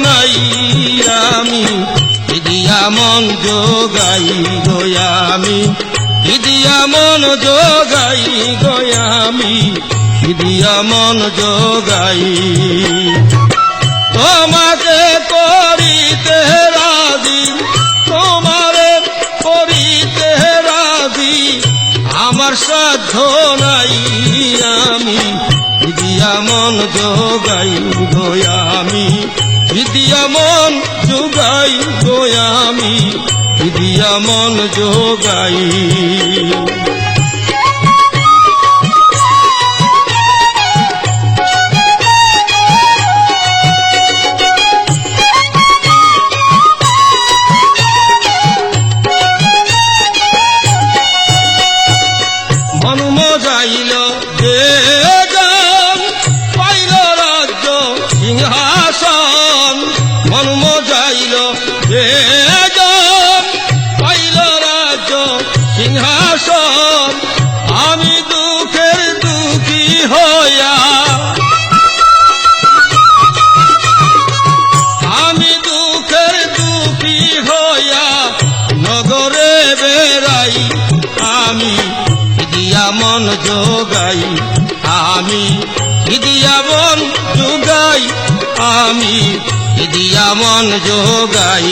নাই আমি দিয়া মন যোগাই গয়ামি। দিয়া মন যোগাই গয়ামি। দিয়া মন যোগাই। তোমাকে করিতে রাজি, তোমারে করিতে রাজি। আমার সাধ্য নাই আমি। দিয়া মন যোগাই গোয়ামি। দিয়া মন যোগাই গোয়ামি দিয়া মন যোগাই। মন মজাইল যে মন যোগাই আমি দিয়া মন যোগাই আমি দিয়া মন যোগাই।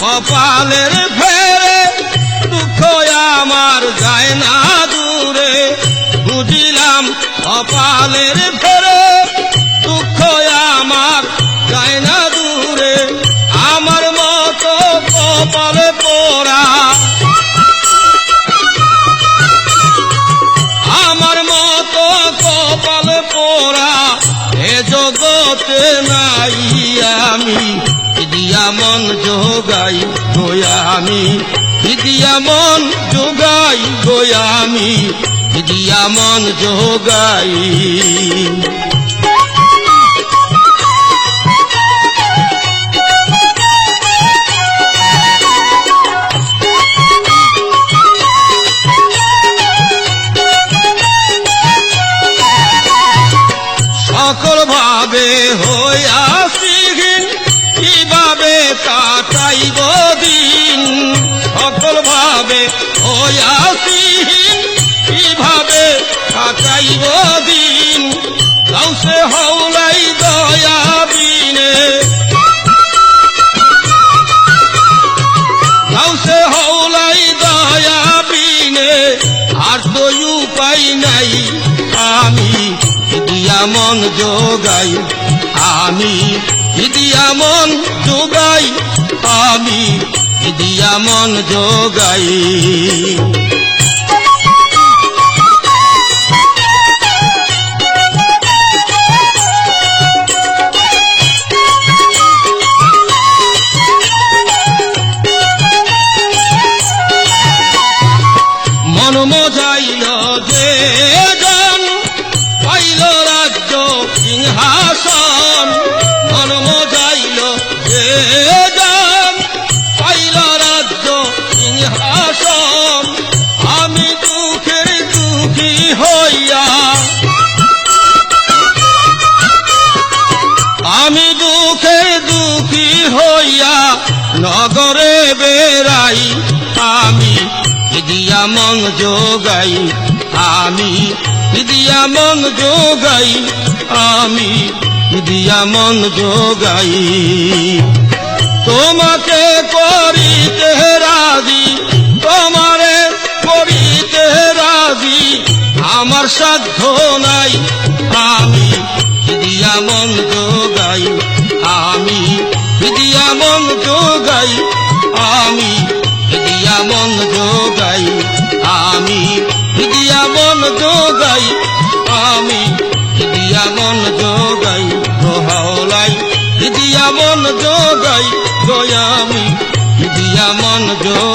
কপালের কপালের ফেরে, দুঃখ আমার যায় না দূরে। আমার মতো কপালে পোড়া। আমার মতো কপাল পোড়া। এ জগতে নাই আমি। দিয়া মন যোগাই গোয়ামি দিয়া মন যোগাই গোয়ামি দিয়া মন যোগাই সকল ভাবে হইয়াছিহীন কীভাবে কাটাইব দিন? সকল ভাবে হইয়াছিহীন কীভাবে কাটাইব দিন? গাউসে হৌলাই দয়া বিনে গাউসে হৌলাই দয়া বিনে আর তো উপায় নাই, আমি দিয়া মন যোগাই, আমি দিয়া মন যোগাই, আমি দিয়া মন যোগাই। জন পাইল রাজ্য সিংহাসন, মন মজাইল যে জন পাইল রাজ্য সিংহাসন। আমি দুঃখের দুঃখী হইয়া, আমি দুঃখে দুঃখী হইয়া নগরে বেড়াই, আমি দিয়া মন যোগাই আমি দিয়া মন যোগাই, আমি দিয়া মন যোগাই। তোমাকে করিতে রাজি, তোমারে করিতে রাজি, আমার সাধ্য নাই। আমি দিয়া মন যোগাই, আমি দিয়া মন যোগাই, আমি দিয়া মন যোগাই, আমি যোগাই আমি দিয়া মন যোগাই দোহাওলাই দিয়া মন যোগাই গয়ামি দিয়া মন যোগাই।